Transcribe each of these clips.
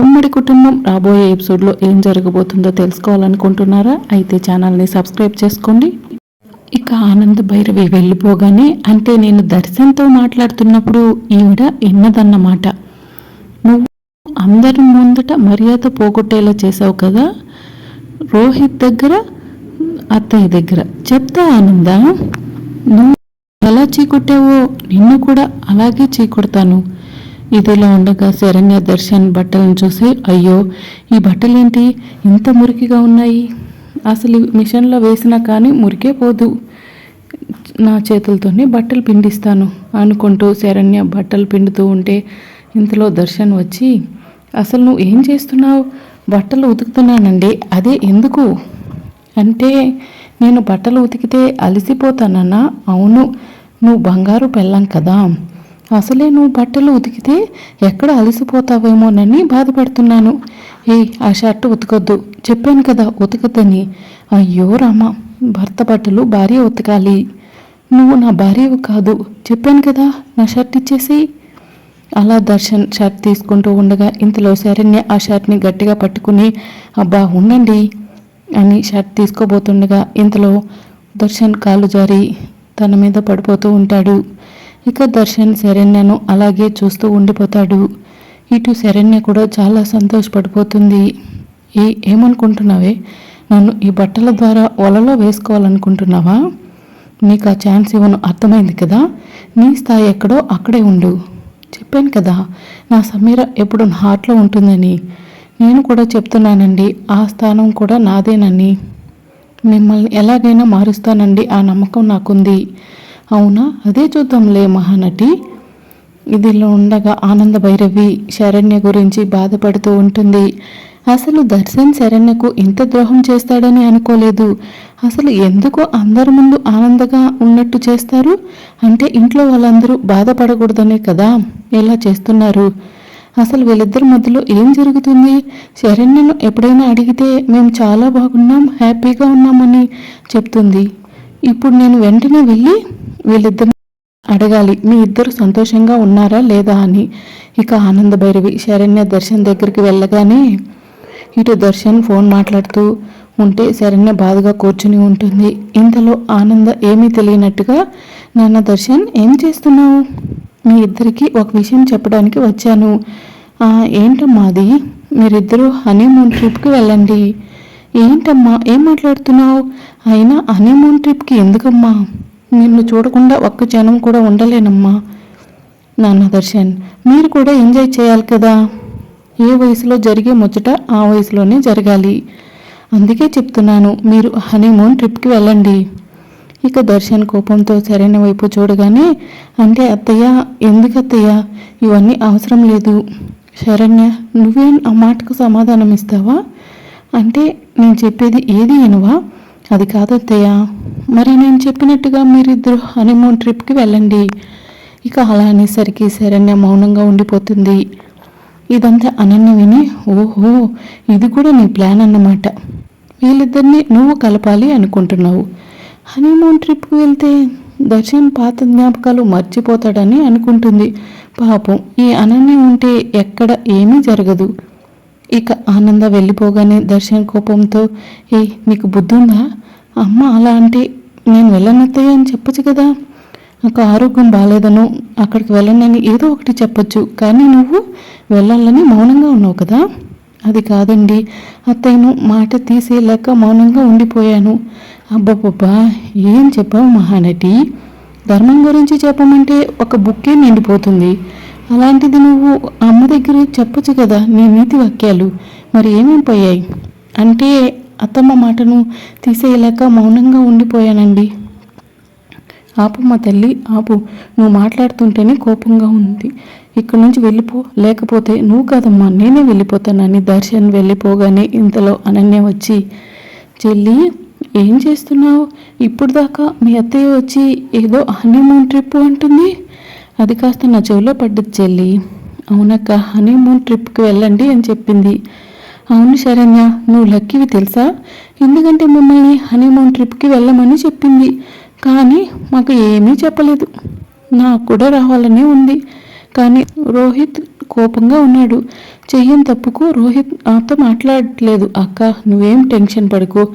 ఉమ్మడి కుటుంబం. రాబోయే ఎపిసోడ్లో ఏం జరగబోతుందో తెలుసుకోవాలనుకుంటున్నారా? అయితే ఛానల్ని సబ్స్క్రైబ్ చేసుకోండి. ఇక ఆనంద్ భైరవి వెళ్ళిపోగానే అంటే నేను దర్శన్తో మాట్లాడుతున్నప్పుడు ఈవిడ విన్నదన్నమాట నువ్వు అందరి ముందట మర్యాద పోగొట్టేలా చేసావు కదా? రోహిత్ దగ్గర అత్తయ్య దగ్గర. చెప్తా ఆనంద? నువ్వు ఎలా చీకొట్టావో నిన్ను కూడా అలాగే చీకొడతాను. ఇదిలా ఉండగా శరణ్య దర్శన్ బట్టలను చూసి అయ్యో ఈ బట్టలేంటి? ఇంత మురికిగా ఉన్నాయి. అసలు మిషన్లో వేసినా కానీ మురికే పోదు. నా చేతులతోనే బట్టలు పిండిస్తాను అనుకుంటూ శరణ్య బట్టలు పిండుతూ ఉంటే ఇంతలో దర్శన్ వచ్చి అసలు నువ్వు ఏం చేస్తున్నావు? బట్టలు ఉతుకుతున్నానండి. అదే ఎందుకు? అంటే నేను బట్టలు ఉతికితే అలసిపోతానన్నా. అవును నువ్వు బంగారు పెళ్ళాం కదా. అసలే నువ్వు బట్టలు ఉతికితే ఎక్కడ అలసిపోతావేమోనని బాధపడుతున్నాను. ఏ ఆ షర్ట్ ఉతకొద్దు. చెప్పాను కదా ఉతకద్దని. అయ్యో రామ భర్త బట్టలు భార్య ఉతకాలి. నువ్వు నా భార్యవు కాదు. చెప్పాను కదా నా షర్ట్ ఇచ్చేసి. అలా దర్శన్ షర్ట్ తీసుకుంటూ ఉండగా ఇంతలో శరణ్య ఆ షర్ట్ని గట్టిగా పట్టుకుని అబ్బా ఉండండి అని షర్ట్ తీసుకోబోతుండగా ఇంతలో దర్శన్ కాలు జారి తన మీద పడిపోతూ ఉంటాడు. ఇక దర్శన్ శరణ్యను అలాగే చూస్తూ ఉండిపోతాడు. ఇటు శరణ్య కూడా చాలా సంతోషపడిపోతుంది. ఏ ఏమనుకుంటున్నావే? నన్ను ఈ బట్టల ద్వారా వలలో వేసుకోవాలనుకుంటున్నావా? నీకు ఆ ఛాన్స్ ఇవ్వను అర్థమైంది కదా? నీ స్థాయి ఎక్కడో అక్కడే ఉండు. చెప్పాను కదా నా సమీర ఎప్పుడు నా హార్ట్లో ఉంటుందని. నేను కూడా చెప్తున్నానండి ఆ స్థానం కూడా నాదేనని. మిమ్మల్ని ఎలాగైనా మారుస్తానండి ఆ నమ్మకం నాకుంది. అవునా? అదే చూద్దాంలే మహానటి. ఇదిలో ఉండగా ఆనంద భైరవి శరణ్య గురించి బాధపడుతూ ఉంటుంది. అసలు దర్శన్ శరణ్యకు ఇంత ద్రోహం చేస్తాడని అనుకోలేదు. అసలు ఎందుకు అందరి ముందు ఆనందంగా ఉన్నట్టు చేస్తారు? అంటే ఇంట్లో వాళ్ళందరూ బాధపడకూడదనే కదా? ఇలా చేస్తున్నారు. అసలు వీళ్ళిద్దరి మధ్యలో ఏం జరుగుతుంది? శరణ్యను ఎప్పుడైనా అడిగితే మేము చాలా బాగున్నాం హ్యాపీగా ఉన్నామని చెప్తుంది. ఇప్పుడు నేను వెంటనే వెళ్ళి వీళ్ళిద్దరిని అడగాలి. మీ ఇద్దరు సంతోషంగా ఉన్నారా లేదా అని. ఇక ఆనంద భైరవి శరణ్య దర్శన్ దగ్గరికి వెళ్ళగానే ఇటు దర్శన్ ఫోన్ మాట్లాడుతూ ఉంటే శరణ్య బాధగా కూర్చుని ఉంటుంది. ఇంతలో ఆనంద ఏమీ తెలియనట్టుగా నాన్న దర్శన్ ఏం చేస్తున్నావు? మీ ఇద్దరికి ఒక విషయం చెప్పడానికి వచ్చాను. ఏంటమ్మా అది? మీరిద్దరూ హనీమూన్ ట్రిప్కి వెళ్ళండి. ఏంటమ్మా ఏం మాట్లాడుతున్నావు? అయినా హనీమూన్ ట్రిప్కి ఎందుకమ్మా? నిన్ను చూడకుండా ఒక్క జనం కూడా ఉండలేనమ్మా. నాన్న దర్శన్ మీరు కూడా ఎంజాయ్ చేయాలి కదా? ఏ వయసులో జరిగే ముచ్చట ఆ వయసులోనే జరగాలి. అందుకే చెప్తున్నాను మీరు హనీమూన్ ట్రిప్కి వెళ్ళండి. ఇక దర్శన్ కోపంతో సరైన వైపు చూడగానే అంటే అత్తయ్య ఎందుకు అత్తయ్య? ఇవన్నీ అవసరం లేదు. శరణ్య నువ్వేం ఆ మాటకు సమాధానం ఇస్తావా? అంటే నేను చెప్పేది ఏది వినవా అది కాదు మరి నేను చెప్పినట్టుగా మీరిద్దరు హనీమూన్ ట్రిప్కి వెళ్ళండి. ఇక అలా అనేసరికి శరణ్య మౌనంగా ఉండిపోతుంది. ఇదంతా అనన్య విని ఓహో ఇది కూడా నీ ప్లాన్ అన్నమాట. వీళ్ళిద్దరిని నువ్వు కలపాలి అనుకుంటున్నావు. హనీమూన్ ట్రిప్కి వెళ్తే దర్శన్ పాత జ్ఞాపకాలు మర్చిపోతాడని అనుకుంటుంది. పాపం ఈ అనన్య ఉంటే ఎక్కడ ఏమీ జరగదు. ఇక ఆనంద వెళ్ళిపోగానే దర్శన్ కోపంతో ఏ నీకు బుద్ధి ఉందా అమ్మ అలా అంటే నేను వెళ్ళనత్తయ్య అని చెప్పొచ్చు కదా. నాకు ఆరోగ్యం బాగాలేదను అక్కడికి వెళ్ళనని ఏదో ఒకటి చెప్పొచ్చు కానీ నువ్వు వెళ్ళాలని మౌనంగా ఉన్నావు కదా. అది కాదండి అత్తయ్యను మాట తీసేయలేక మౌనంగా ఉండిపోయాను. అబ్బబ్బబ్బా ఏం చెప్పావు మహానటి? ధర్మం గురించి చెప్పమంటే ఒక బుక్కే నిండిపోతుంది. అలాంటిది నువ్వు అమ్మ దగ్గర చెప్పొచ్చు కదా నీ నీతి వాక్యాలు. మరి ఏమైపోయాయి? అంటే అత్తమ్మ మాటను తీసేయలేక మౌనంగా ఉండిపోయానండి. ఆపు మా తల్లి ఆపు. నువ్వు మాట్లాడుతుంటేనే కోపంగా ఉంది. ఇక్కడి నుంచి వెళ్ళిపో లేకపోతే నువ్వు కాదమ్మా నేనే వెళ్ళిపోతానని దర్శన్ వెళ్ళిపోగానే ఇంతలో అనన్య వచ్చి చెల్లి ఏం చేస్తున్నావు? ఇప్పుడు దాకా మీ అత్తయ్య వచ్చి ఏదో హనీమూన్ ట్రిప్ అంటుంది. అది కాస్త నా చెవిలో పడ్డది చెల్లి. అవునక్క హనీమూన్ ట్రిప్కి వెళ్ళండి అని చెప్పింది. అవును శరణ్య నువ్వు లక్కీవి తెలుసా? ఎందుకంటే మిమ్మల్ని హనీమూన్ ట్రిప్కి వెళ్ళమని చెప్పింది. కానీ మాకు ఏమీ చెప్పలేదు. నాకు కూడా రావాలనే ఉంది. కానీ రోహిత్ కోపంగా ఉన్నాడు. చెయ్యని తప్పుకు రోహిత్ నాతో మాట్లాడట్లేదు అక్క నువ్వేం టెన్షన్ పడుకో.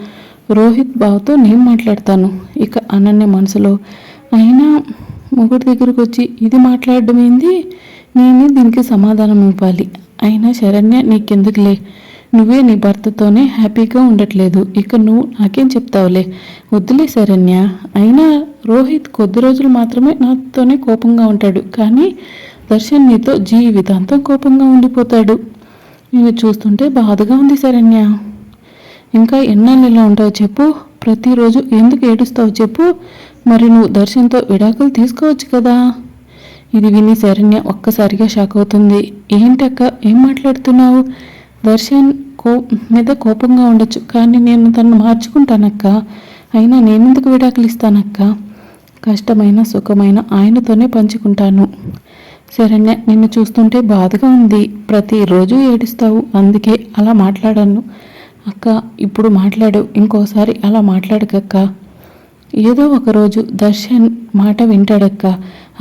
రోహిత్ బావతో నేను మాట్లాడతాను. ఇక అనన్య మనసులో అయినా మొగుడి దగ్గరకు వచ్చి ఇది మాట్లాడడం ఏంది? నేను దీనికి సమాధానం ఇవ్వాలి. అయినా శరణ్య నీకెందుకులే? నువ్వే నీ భర్తతోనే హ్యాపీగా ఉండట్లేదు. ఇక నువ్వు నాకేం చెప్తావులే? వద్దులే శరణ్య. అయినా రోహిత్ కొద్ది రోజులు మాత్రమే నాతోనే కోపంగా ఉంటాడు. కానీ దర్శన్ నీతో జీవితాంతం కోపంగా ఉండిపోతాడు. నేను చూస్తుంటే బాధగా ఉంది శరణ్య. ఇంకా ఎన్నాళ్ళు ఇలా ఉంటావు చెప్పు. ప్రతిరోజు ఎందుకు ఏడుస్తావు చెప్పు. మరి నువ్వు దర్శన్తో విడాకులు తీసుకోవచ్చు కదా. ఇది విని శరణ్య ఒక్కసారిగా షాక్ అవుతుంది. ఏంటక్క ఏం మాట్లాడుతున్నావు? దర్శన్ కో మీద కోపంగా ఉండొచ్చు కానీ నేను తను మార్చుకుంటానక్క. అయినా నేనెందుకు విడాకులు ఇస్తానక్క? కష్టమైన సుఖమైన ఆయనతోనే పంచుకుంటాను. శరణ్య నిన్ను చూస్తుంటే బాధగా ఉంది. ప్రతిరోజు ఏడుస్తావు అందుకే అలా మాట్లాడాను. అక్క ఇప్పుడు మాట్లాడు ఇంకోసారి అలా మాట్లాడకక్క. ఏదో ఒకరోజు దర్శన్ మాట వింటాడక్క.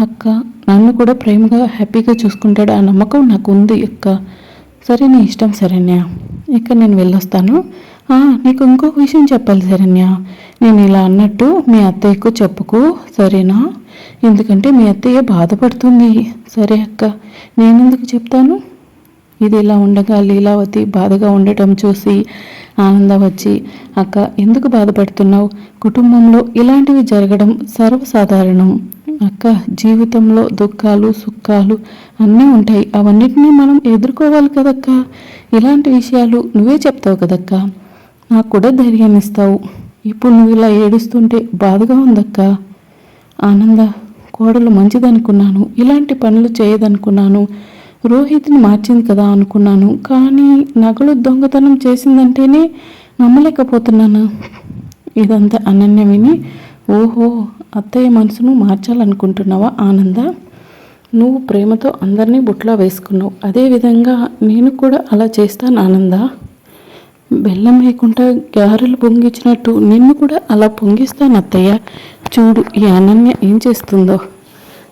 అక్క నన్ను కూడా ప్రేమగా హ్యాపీగా చూసుకుంటాడు ఆ నమ్మకం నాకు ఉంది అక్క. సరే నీ ఇష్టం శరణ్య. ఇక నేను వెళ్ళొస్తాను. నీకు ఇంకొక విషయం చెప్పాలి శరణ్య. నేను ఇలా అన్నట్టు మీ అత్తయ్యకు చెప్పుకు సరేనా? ఎందుకంటే మీ అత్తయ్య బాధపడుతుంది. సరే అక్క నేనెందుకు చెప్తాను? ఇది ఇలా ఉండగా లీలావతి బాధగా ఉండటం చూసి ఆనంద వచ్చి అక్క ఎందుకు బాధపడుతున్నావు? కుటుంబంలో ఇలాంటివి జరగడం సర్వసాధారణం. అక్క జీవితంలో దుఃఖాలు సుఖాలు అన్నీ ఉంటాయి. అవన్నిటినీ మనం ఎదుర్కోవాలి కదక్క? ఇలాంటి విషయాలు నువ్వే చెప్తావు కదక్క? నాకు కూడా ధైర్యాన్ని ఇస్తావు. ఇప్పుడు నువ్వు ఇలా ఏడుస్తుంటే బాధగా ఉందక్క? ఆనంద కోడలు మంచిదనుకున్నాను. ఇలాంటి పనులు చేయదనుకున్నాను. రోహిత్ని మార్చింది కదా అనుకున్నాను. కానీ నగలు దొంగతనం చేసిందంటేనే నమ్మలేకపోతున్నాను. ఇదంతా అనన్య విని ఓహో అత్తయ్య మనసును మార్చాలనుకుంటున్నావా ఆనంద? నువ్వు ప్రేమతో అందరినీ బుట్లో వేసుకున్నావు. అదేవిధంగా నేను కూడా అలా చేస్తాను ఆనంద. బెల్లం వేయకుండా గారెలు పొంగించినట్టు నిన్ను కూడా అలా పొంగిస్తాను అత్తయ్య. చూడు ఈ అనన్య ఏం చేస్తుందో.